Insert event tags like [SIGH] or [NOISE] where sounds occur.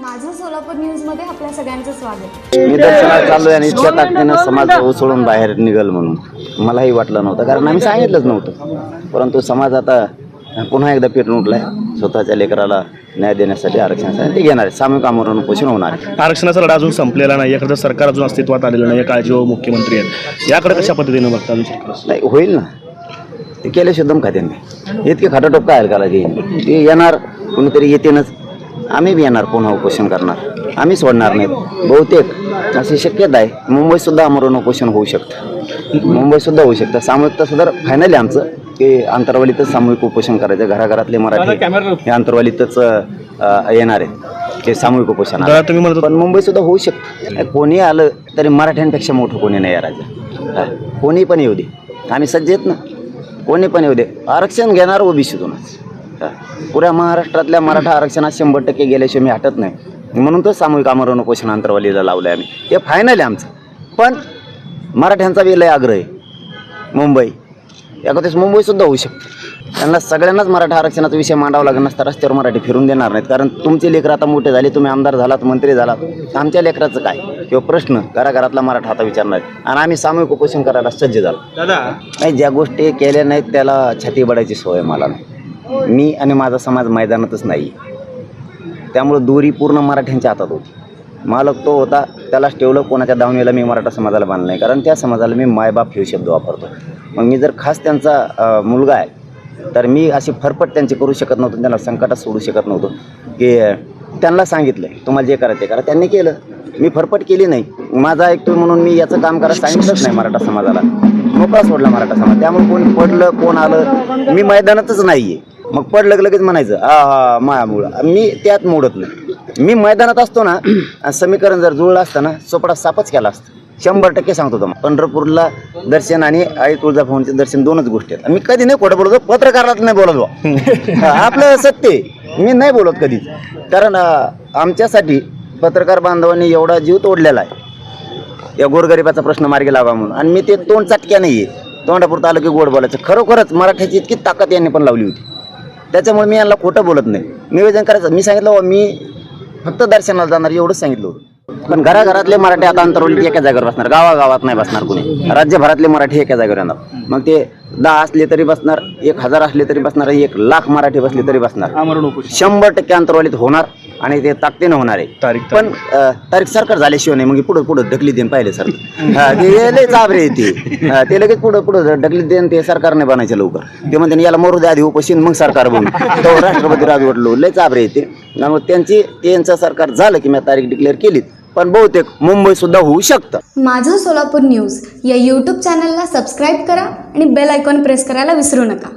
माझं सोलापूर न्यूजमध्ये आपल्या सगळ्यांचं स्वागत. निदर्शनात चाललोय आणि इतक्या ताकदीनं समाज उसळून बाहेर निघल म्हणून. मलाही वाटलं नव्हतं कारण आम्ही सांगितलंच नव्हतं. परंतु समाज आता पुन्हा एकदा पेटून उठलाय. स्वतःच्या लेकराला न्याय देण्यासाठी आरक्षणासाठी ते घेणार आहे. सामूहिक आमरण उपोषण होणार आहे. आरक्षणाचा लढा अजून संपलेला नाही. एखादं सरकार अजून अस्तित्वात आलेलं नाही. काळजी मुख्यमंत्री आहेत. याकडे कशा पद्धतीने बघता अजून सरकार नाही होईल ना. ते केल्याशिवाय दम खाते नाही इतके खाटाटोप काय ते येणार कोणीतरी येतेनच. आम्ही बी येणार पुन्हा उपोषण करणार. आम्ही सोडणार नाहीत बहुतेक अशी शक्यता आहे. मुंबईत सुद्धा आमरण उपोषण होऊ शकतं. मुंबईत सुद्धा होऊ शकतं. सामूहिकता सुद्धा फायनल आहे आमचं की अंतरवालीतच सामूहिक उपोषण करायचं. घराघरातले मराठी हे अंतरवालीतच येणार आहेत. ते सामूहिक उपोषण दादा तुम्ही म्हणत पण मुंबई सुद्धा होऊ शकते. कोणी आलं तरी मराठ्यांपेक्षा मोठं कोणी नाही हा. कोणी पण येऊ दे. आम्ही सज्ज आहेत ना. कोणी पण येऊ दे. आरक्षण घेणार ओबीसीतूनच. पुऱ्या महाराष्ट्रातल्या मराठा आरक्षणात शंभर टक्के गेल्याशिवाय मी हटत नाही. म्हणून तर सामूहिक आमरण उपोषण अंतरवालीला लावलं आहे आम्ही. ते फायनल आहे आमचं. पण मराठ्यांचा बी लय आग्रह आहे. मुंबई. एखाद्यास मुंबईसुद्धा होऊ शकते. त्यांना सगळ्यांनाच मराठा आरक्षणाचा विषय मांडावा लागणार नसता रस्त्यावर मराठी फिरून देणार नाहीत. कारण तुमचे लेकरं आता मोठे झाले तुम्ही आमदार झालात मंत्री झालात. तर आमच्या लेकराचं काय? किंवा प्रश्न घराघरातला मराठा आता विचारणार. आणि आम्ही सामूहिक उपोषण करायला सज्ज झालो. दादा. नाही ज्या गोष्टी केल्या नाहीत त्याला छाती बडायची सवय मला नाही. मी आणि माझा समाज मैदानातच नाही. त्यामुळं दोरी पूर्ण मराठ्यांच्या हातात होती. मालक तो होता त्यालाच ठेवलं कोणाच्या दावणीला मी मराठा समाजाला बांधलं नाही. कारण त्या समाजाला मी मायबाप हे शब्द वापरतो. मग मी जर खास त्यांचा मुलगा आहे तर मी अशी फरफट त्यांची करू शकत नव्हतो त्यांना संकटात सोडू शकत नव्हतो. की त्यांना सांगितलं तुम्हाला जे करायचं ते करा. त्यांनी केलं. मी फरफट केली नाही. माझा ऐकतो म्हणून मी याचं काम करायला सांगितलंच नाही मराठा समाजाला. मोकळा सोडला मराठा समाज. त्यामुळे कोण पडलं कोण आलं मी मैदानातच नाही आहे मग पडलं लगेच म्हणायचं हा हा मायामुळं मी त्यात मोडत नाही. मी मैदानात असतो ना आणि समीकरण जर जुळलं असतं ना चोपडा सापच केला असतं. शंभर टक्के सांगतो तुम्हाला. पंढरपूरला दर्शन आणि आई तुळजाभवानीचे दर्शन दोनच गोष्टी आहेत. मी कधी नाही खोटं बोलतो पत्रकारात नाही बोलत बा [LAUGHS] आपलं सत्य आहे. मी नाही बोलत कधीच. कारण आमच्यासाठी पत्रकार बांधवांनी एवढा जीव तोडलेला आहे. या गोरगरिबाचा प्रश्न मार्गी लावा म्हणून. आणि मी ते तोंड चाटक्या नाही आहे तोंडापुरतं आलं की गोड बोलायचं. खरोखरच मराठ्याची इतकी ताकद यांनी पण लावली होती. त्याच्यामुळे मी यांना खोटं बोलत नाही. निवेदन करायचं. मी सांगितलं "हो, मी फक्त दर्शनाला जाणार. एवढंच सांगितलं होतं. पण घराघरातले मराठी आता अंतरवली एका जागेवर बसणार. गावागावात नाही बसणार कोणी. राज्यभरातले मराठी एका जागेवर येणार. मग ते दहा असले तरी बसणार एक हजार असले तरी बसणार एक लाख मराठी बसले तरी बसणार. शंभर टक्के अंतरवालीत होणार. आणि ते ताकदीनं होणार आहे. तारीख पण अ, तारीख सरकार झाल्याशिवाय नाही मग पुढे पुढे ढकली देईन पाहिले सर हा, ते लय चाबरे आहे ते. हा, ते लगेच पुढे पुढे ढकली देईन ते सरकारने बनायचं लवकर. ते म्हणते याला मरू द्या आधी उपोषण मग सरकार बनू. तो राष्ट्रपती राजवटलो लय चाबरे आहे ते. त्यामुळे त्यांची त्यांचं सरकार झालं की मी तारीख डिक्लेअर केलीत. पण बहुतेक मुंबई सुद्धा होऊ शकतं. माझं सोलापूर न्यूज या यूट्यूब चॅनलला सबस्क्राईब करा आणि बेल आयकॉन प्रेस करायला विसरू नका.